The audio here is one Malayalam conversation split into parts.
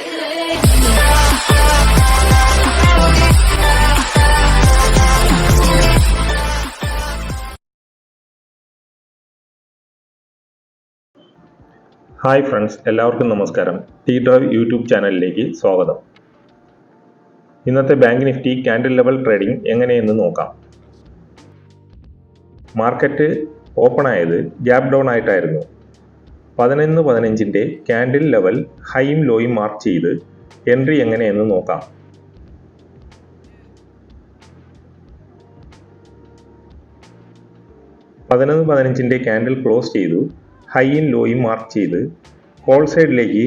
ഹായ് ഫ്രണ്ട്സ് എല്ലാവർക്കും നമസ്കാരം. ടി ഡ്രൈവ് യൂട്യൂബ് ചാനലിലേക്ക് സ്വാഗതം. ഇന്നത്തെ Bank Nifty candle level trading എങ്ങനെയെന്ന് നോക്കാം. മാർക്കറ്റ് ഓപ്പൺ ആയത് ഗ്യാപ് ഡൗൺ ആയിട്ടായിരുന്നു. പതിനൊന്ന് പതിനഞ്ചിന്റെ ക്യാൻഡിൽ ലെവൽ ഹൈയും ലോയും മാർക്ക് ചെയ്ത് എൻട്രി എങ്ങനെയെന്ന് നോക്കാം. പതിനൊന്ന് പതിനഞ്ചിന്റെ ക്യാൻഡിൽ ക്ലോസ് ചെയ്തു ഹൈയും ലോയും മാർക്ക് ചെയ്ത് കോൾ സൈഡിലേക്ക്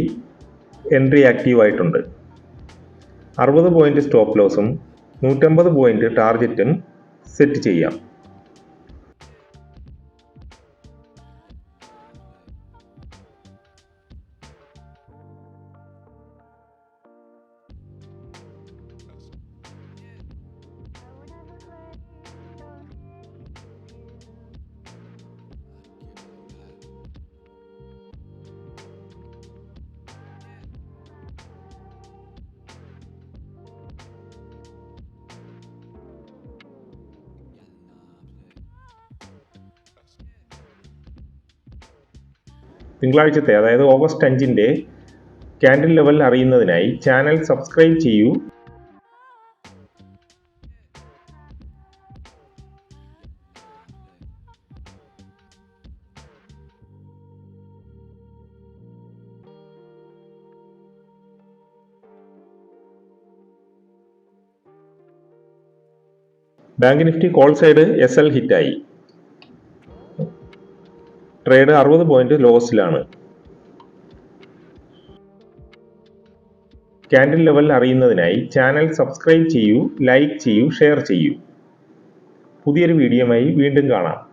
എൻട്രി ആക്റ്റീവ് ആയിട്ടുണ്ട്. അറുപത് പോയിന്റ് സ്റ്റോപ്പ് ലോസും നൂറ്റമ്പത് പോയിന്റ് ടാർഗറ്റും സെറ്റ് ചെയ്യാം. തിങ്കളാഴ്ചത്തെ അതായത് ഓഗസ്റ്റ് അഞ്ചിന്റെ ക്യാൻഡിൽ ലെവൽ അറിയുന്നതിനായി ചാനൽ സബ്സ്ക്രൈബ് ചെയ്യൂ. Bank nifty call side S L ഹിറ്റായി. ട്രേഡ് അറുപത് പോയിന്റ് ലോസിലാണ്. കാൻഡിൽ ലെവൽ അറിയുന്നതിനായി ചാനൽ സബ്സ്ക്രൈബ് ചെയ്യൂ ലൈക്ക് ചെയ്യൂ ഷെയർ ചെയ്യൂ. പുതിയൊരു വീഡിയോയുമായി വീണ്ടും കാണാം.